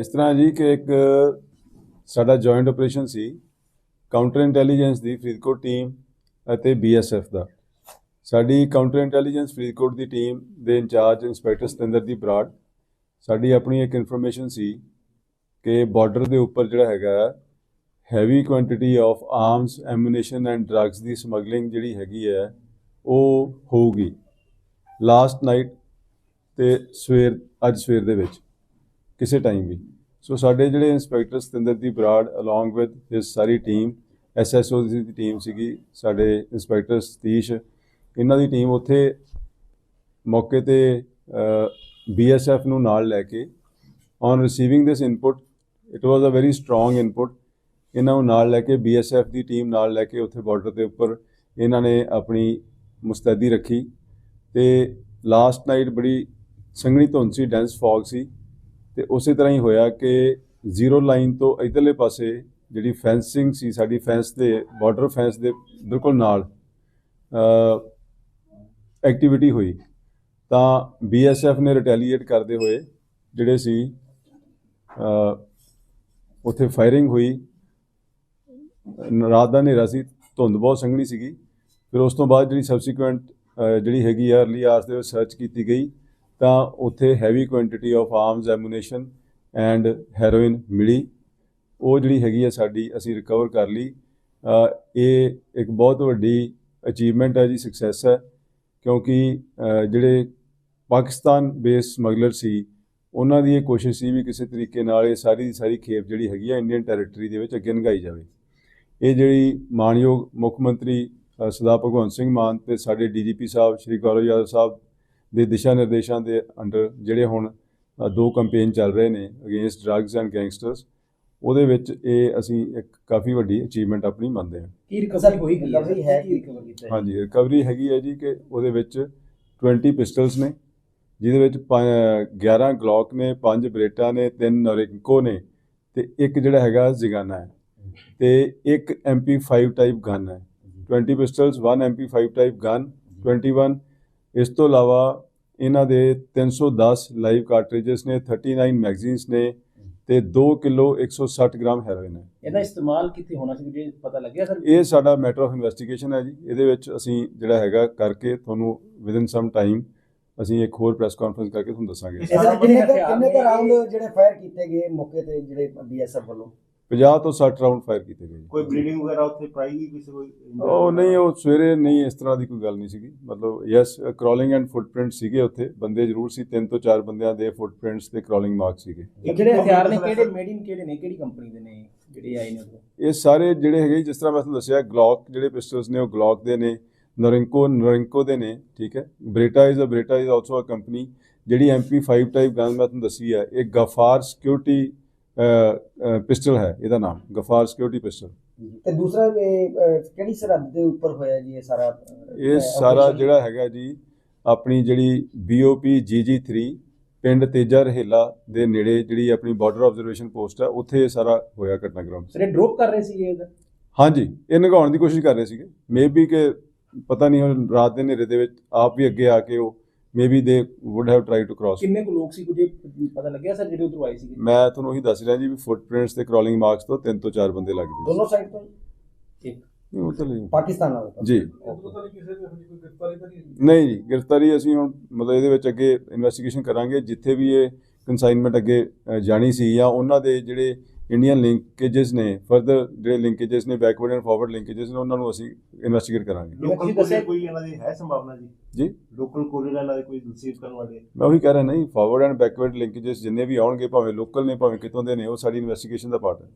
ਇਸ ਤਰ੍ਹਾਂ ਜੀ ਕਿ ਇੱਕ ਸਾਡਾ ਜੁਆਇੰਟ ਆਪਰੇਸ਼ਨ ਸੀ ਕਾਊਂਟਰ ਇੰਟੈਲੀਜੈਂਸ ਦੀ ਫਰੀਦਕੋਟ ਟੀਮ ਅਤੇ ਬੀਐਸਐਫ ਦਾ। ਸਾਡੀ ਕਾਊਂਟਰ ਇੰਟੈਲੀਜੈਂਸ ਫਰੀਦਕੋਟ ਦੀ ਟੀਮ ਦੇ ਇੰਚਾਰਜ ਇੰਸਪੈਕਟਰ ਸਤਿੰਦਰ ਦੀ ਬਰਾੜ, ਸਾਡੀ ਆਪਣੀ ਇੱਕ ਇਨਫੋਰਮੇਸ਼ਨ ਸੀ ਕਿ ਬਾਰਡਰ ਦੇ ਉੱਪਰ ਜਿਹੜਾ ਹੈਗਾ heavy quantity of arms ammunition and drugs the smuggling ਜਿਹੜੀ ਹੈਗੀ ਹੈ, ਉਹ ਹੋਊਗੀ। ਲਾਸਟ ਨਾਈਟ ਤੇ ਸਵੇਰ, ਅੱਜ ਸਵੇਰ ਦੇ ਵਿੱਚ, ਕਿਸੇ ਟਾਈਮ ਵੀ। ਸੋ ਸਾਡੇ ਜਿਹੜੇ ਇੰਸਪੈਕਟਰ ਸਤਿੰਦਰ ਦੀ ਬਰਾੜ ਅਲੋਂਗ ਵਿਦ ਹਿਸ ਸਾਰੀ ਟੀਮ ਐਸਐਸਓ ਦੀ ਟੀਮ ਸੀਗੀ, ਸਾਡੇ ਇੰਸਪੈਕਟਰ ਸਤੀਸ਼, ਇਹਨਾਂ ਦੀ ਟੀਮ ਉੱਥੇ ਮੌਕੇ ਤੇ ਬੀਐਸਐਫ ਨੂੰ ਨਾਲ ਲੈ ਕੇ on receiving this input it was a very strong input ਇਹਨਾਂ ਨੂੰ ਨਾਲ ਲੈ ਕੇ ਬੀਐਸਐਫ ਦੀ ਟੀਮ ਨਾਲ ਲੈ ਕੇ ਉੱਥੇ ਬਾਰਡਰ ਦੇ ਉੱਪਰ ਇਹਨਾਂ ਨੇ ਆਪਣੀ ਮੁਸਤੈਦੀ ਰੱਖੀ ਤੇ ਲਾਸਟ ਨਾਈਟ ਬੜੀ ਸੰਘਣੀ ਧੁੰਦ ਸੀ ਡੈਂਸ ਫੌਗ ਸੀ ਤੇ ਉਸੇ ਤਰ੍ਹਾਂ ਹੀ ਹੋਇਆ ਕਿ ਜ਼ੀਰੋ ਲਾਈਨ ਤੋਂ ਇਧਰਲੇ ਪਾਸੇ ਜਿਹੜੀ ਫੈਂਸਿੰਗ ਸੀ, ਸਾਡੀ ਫੈਂਸ ਦੇ, ਬਾਰਡਰ ਫੈਂਸ ਦੇ ਬਿਲਕੁਲ ਨਾਲ ਐਕਟੀਵਿਟੀ ਹੋਈ। ਤਾਂ ਬੀਐਸਐਫ ਨੇ ਰਿਟੈਲੀਏਟ ਕਰਦੇ ਹੋਏ ਜਿਹੜੇ ਸੀ ਉੱਥੇ ਫਾਇਰਿੰਗ ਹੋਈ। ਰਾਤ ਦਾ ਹਨੇਰਾ ਸੀ, ਧੁੰਦ ਬਹੁਤ ਸੰਘਣੀ ਸੀਗੀ। ਫਿਰ ਉਸ ਤੋਂ ਬਾਅਦ ਜਿਹੜੀ ਸਬਸੀਕੁਐਂਟ ਜਿਹੜੀ ਹੈਗੀ ਆ ਅਰਲੀ ਆਰਸ ਦੇ ਵਿੱਚ ਸਰਚ ਕੀਤੀ ਗਈ। ਤਾਂ ਉੱਥੇ heavy quantity of arms ammunition and heroin ਮਿਲੀ। ਉਹ ਜਿਹੜੀ ਹੈਗੀ ਆ ਸਾਡੀ, ਅਸੀਂ ਰਿਕਵਰ ਕਰ ਲਈ। ਇਹ ਇੱਕ ਬਹੁਤ ਵੱਡੀ ਅਚੀਵਮੈਂਟ ਹੈ ਜੀ ਸਕਸੈਸ ਹੈ ਕਿਉਂਕਿ ਜਿਹੜੇ ਪਾਕਿਸਤਾਨ ਬੇਸ ਸਮਗਲਰ ਸੀ, ਉਹਨਾਂ ਦੀ ਇਹ ਕੋਸ਼ਿਸ਼ ਸੀ ਵੀ ਕਿਸੇ ਤਰੀਕੇ ਨਾਲ ਇਹ ਸਾਰੀ ਦੀ ਸਾਰੀ ਖੇਪ ਜਿਹੜੀ ਹੈਗੀ ਆ ਇੰਡੀਅਨ ਟੈਰੀਟਰੀ ਦੇ ਵਿੱਚ ਅੱਗੇ ਲੰਘਾਈ ਜਾਵੇ। ਇਹ ਜਿਹੜੀ ਮਾਨਯੋਗ ਮੁੱਖ ਮੰਤਰੀ ਸਰਦਾਰ ਭਗਵੰਤ ਸਿੰਘ ਮਾਨ ਤੇ ਸਾਡੇ ਡੀਜੀਪੀ ਸਾਹਿਬ, ਸ਼੍ਰੀ ਗੌਰਵ ਯਾਦਵ ਸਾਹਿਬ ਦੇ ਦਿਸ਼ਾ ਨਿਰਦੇਸ਼ਾਂ ਦੇ ਅੰਡਰ ਜਿਹੜੇ ਹੁਣ ਦੋ ਕੈਂਪੇਨ ਚੱਲ ਰਹੇ ਨੇ ਅਗੇਂਸਟ ਡਰੱਗਸ ਐਂਡ ਗੈਂਗਸਟਰਸ ਉਹਦੇ ਵਿੱਚ ਇਹ ਅਸੀਂ ਇੱਕ ਕਾਫੀ ਵੱਡੀ ਅਚੀਵਮੈਂਟ ਆਪਣੀ ਮੰਨਦੇ ਹਾਂ। ਕੀ ਰਿਕਵਰੀ ਹੋਈ ਕੀ recovery ਹੈ ਕੀ ਰਿਕਵਰ ਕੀਤਾ ਹੈ? ਹਾਂਜੀ ਰਿਕਵਰੀ ਹੈਗੀ ਹੈ ਜੀ ਕਿ ਉਹਦੇ ਵਿੱਚ 20 ਪਿਸਟਲਸ ਨੇ ਜਿਹਦੇ ਵਿੱਚ ਪੰਜ- 11 ਗਲੌਕ ਨੇ 5 ਬਰੇਟਾ ਨੇ 3 ਨੋਰਿੰਕੋ ਨੇ ਤੇ ਇੱਕ ਜਿਹੜਾ ਹੈਗਾ ਜ਼ਿਗਾਨਾ ਹੈ। ਤੇ ਇੱਕ MP5 ਟਾਈਪ ਗਨ ਹੈ। 20 ਪਿਸਟਲਸ 1 MP5 ਟਾਈਪ ਗਨ 21 ਇਸ ਤੋਂ ਇਲਾਵਾ ਇਹਨਾਂ ਦੇ 310 ਲਾਈਵ ਕਾਰਟ੍ਰਿਜਸ ਨੇ 39 ਮੈਗਜ਼ੀਨਸ ਨੇ ਤੇ 2 ਕਿਲੋ 160 ਗ੍ਰਾਮ ਹੈਰੋਇਨ ਹੈ। ਇਹਦਾ ਇਸਤੇਮਾਲ ਕਿੱਥੇ ਹੋਣਾ ਸੀ ਜੇ ਪਤਾ ਲੱਗਿਆ ਸਰ? ਇਹ ਸਾਡਾ ਮੈਟਰ ਆਫ ਇਨਵੈਸਟੀਗੇਸ਼ਨ ਹੈ ਜੀ। ਇਹਦੇ ਵਿੱਚ ਅਸੀਂ ਜਿਹੜਾ ਹੈਗਾ ਕਰਕੇ ਤੁਹਾਨੂੰ ਵਿਦਿਨ ਸਮ ਟਾਈਮ ਅਸੀਂ ਇੱਕ ਹੋਰ ਪ੍ਰੈਸ ਕਾਨਫਰੰਸ ਕਰਕੇ ਤੁਹਾਨੂੰ ਦੱਸਾਂਗੇ। ਕਿੰਨੇ ਕਿੰਨੇ ਰਾਉਂਡ ਜਿਹੜੇ ਫਾਇਰ ਕੀਤੇ ਗਏ ਮੌਕੇ ਤੇ ਜਿਹੜੇ ਬੀਐਸਐਫ ਵੱਲੋਂ? 50 ਤੋਂ 60 ਰਾਉਂਡ ਫਾਇਰ ਕੀਤੇ ਗਏ। ਕੋਈ ਬਲੀਡਿੰਗ ਵਗੈਰਾ ਉੱਥੇ ਪਾਈ ਗਈ ਕਿਸੇ ਕੋਈ ਉਹ ਨਹੀਂ ਉਹ ਸਵੇਰੇ ਨਹੀਂ ਇਸ ਤਰ੍ਹਾਂ ਦੀ ਕੋਈ ਗੱਲ ਨਹੀਂ ਸੀਗੀ। ਮਤਲਬ ਯੈਸ ਕ੍ਰੋਲਿੰਗ ਐਂਡ ਫੁੱਟਪ੍ਰਿੰਟ ਸੀਗੇ ਉੱਥੇ। ਬੰਦੇ ਜ਼ਰੂਰ ਸੀ ਤਿੰਨ ਤੋਂ ਚਾਰ ਬੰਦਿਆਂ ਦੇ ਫੁੱਟਪ੍ਰਿੰਟਸ ਤੇ ਕ੍ਰੋਲਿੰਗ ਮਾਰਕ ਸੀਗੇ। ਇਹ ਜਿਹੜੇ ਹਥਿਆਰ ਨੇ ਕਿਹੜੇ ਮੇਡ ਇਨ ਕਿਹੜੇ ਨੇ ਕਿਹੜੀ ਕੰਪਨੀ ਦੇ ਨੇ ਜਿਹੜੇ ਆਏ ਨੇ ਉੱਥੇ? ਇਹ ਸਾਰੇ ਜਿਹੜੇ ਹੈਗੇ ਜਿਸ ਤਰ੍ਹਾਂ ਮੈਂ ਤੁਹਾਨੂੰ ਦੱਸਿਆ ਗਲੌਕ ਜਿਹੜੇ ਪਿਸਟਲਸ ਨੇ ਉਹ ਗਲੌਕ ਦੇ ਨੇ ਨੋਰਿੰਕੋ ਨੋਰਿੰਕੋ ਦੇ ਨੇ ਠੀਕ ਹੈ? Beretta is a Beretta is also a company ਜਿਹੜੀ MP5 ਟਾਈਪ ਗਨ ਮੈਂ ਤੁਹਾਨੂੰ ਦੱਸੀ ਹੈ ਇਹ ਗਫਾਰ ਸਿਕਿਉਰਿਟੀ ਪਿਸਟਲ ਹੈ ਇਹਦਾ ਨਾਮ ਗਫਾਰ ਸਿਕਿਉਰਿਟੀ ਪਿਸਟਲ। ਤੇ ਦੂਸਰਾ ਕਿਹੜੀ ਸਰਹੱਦ ਦੇ ਉੱਪਰ ਹੋਇਆ ਜੀ ਇਹ ਸਾਰਾ ਇਹ ਸਾਰਾ? ਜਿਹੜਾ ਹੈਗਾ ਜੀ ਆਪਣੀ ਜਿਹੜੀ BOP GG3 ਪਿੰਡ ਤੇਜਾ ਰਹੇਲਾ ਦੇ ਨੇੜੇ ਜਿਹੜੀ ਆਪਣੀ ਬਾਰਡਰ ਆਬਜ਼ਰਵੇਸ਼ਨ ਪੋਸਟ ਹੈ ਉੱਥੇ ਇਹ ਸਾਰਾ ਹੋਇਆ ਘਟਨਾਕ੍ਰਮ। ਸਰ ਇਹ ਡ੍ਰੌਪ ਕਰ ਰਹੇ ਸੀਗੇ ਇਹਦਾ? ਹਾਂਜੀ ਇਹ ਨਗਾਉਣ ਦੀ ਕੋਸ਼ਿਸ਼ ਕਰ ਰਹੇ ਸੀਗੇ। ਮੇਬੀ ਕਿ ਪਤਾ ਨਹੀਂ ਹੁਣ ਰਾਤ ਦੇ ਹਨੇਰੇ ਦੇ ਵਿੱਚ ਆਪ ਵੀ ਅੱਗੇ ਆ ਕੇ ਉਹ maybe they would have try to cross ਕਿੰਨੇ ਕੁ ਲੋਕ ਸੀ ਕੁਝ ਪਤਾ ਲੱਗਿਆ ਸਰ ਜਿਹੜੇ ਉਧਰੋਂ ਆਏ ਸੀਗੇ? ਮੈਂ ਤੁਹਾਨੂੰ ਉਹੀ ਦੱਸ ਰਿਹਾ ਜੀ ਵੀ ਫੁੱਟਪ੍ਰਿੰਟਸ ਤੇ ਕ੍ਰੋਲਿੰਗ ਮਾਰਕਸ ਤੋਂ ਤਿੰਨ ਤੋਂ ਚਾਰ ਬੰਦੇ ਲੱਗਦੇ ਸੀ। ਦੋਨੋਂ ਸਾਈਡ ਤੋਂ? ਇੱਕ। ਨਹੀਂ ਉਹ ਤਾਂ ਨਹੀਂ। ਪਾਕਿਸਤਾਨ ਨਾਲ ਜੀ। ਨਹੀਂ ਜੀ ਗ੍ਰਿਫਤਾਰੀ ਅਸੀਂ ਹੁਣ ਮਤਲਬ ਇਹਦੇ ਵਿੱਚ ਅੱਗੇ ਇਨਵੈਸਟੀਗੇਸ਼ਨ ਕਰਾਂਗੇ। ਜਿੱਥੇ ਵੀ ਇਹ ਕਨਸਾਈਨਮੈਂਟ ਅੱਗੇ ਜਾਣੀ ਸੀ ਜਾਂ ਉਹਨਾਂ ਦੇ ਜਿਹੜੇ ਇੰਡੀਅਨ ਲਿੰਕੇजेस ਨੇ ਫਰਦਰ ਜਿਹੜੇ ਲਿੰਕੇजेस ਨੇ ਬੈਕਵਰਡ ਐਂਡ ਫਾਰਵਰਡ ਲਿੰਕੇजेस ਨੇ ਉਹਨਾਂ ਨੂੰ ਅਸੀਂ ਇਨਵੈਸਟੀਗੇਟ ਕਰਾਂਗੇ। ਲੋਕਲ ਕੋਰੀਅਰ ਕੋਈ ਇਹਨਾਂ ਦੀ ਹੈ ਸੰਭਾਵਨਾ ਜੀ? ਜੀ? ਲੋਕਲ ਕੋਰੀਅਰ ਇਹਨਾਂ ਦੇ ਕੋਈ ਰਿਸੀਵ ਕਰਨ ਵਾਲੇ? ਮੈਂ ਉਹੀ ਕਹਿ ਰਿਹਾ ਨਹੀਂ ਫਾਰਵਰਡ ਐਂਡ ਬੈਕਵਰਡ ਲਿੰਕੇजेस ਜਿੰਨੇ ਵੀ ਆਉਣਗੇ ਭਾਵੇਂ ਲੋਕਲ ਨੇ ਭਾਵੇਂ ਕਿਤੋਂ ਦੇ ਨੇ ਉਹ ਸਾਡੀ ਇਨਵੈਸਟੀਗੇਸ਼ਨ ਦਾ ਪਾਰਟ ਹੈ।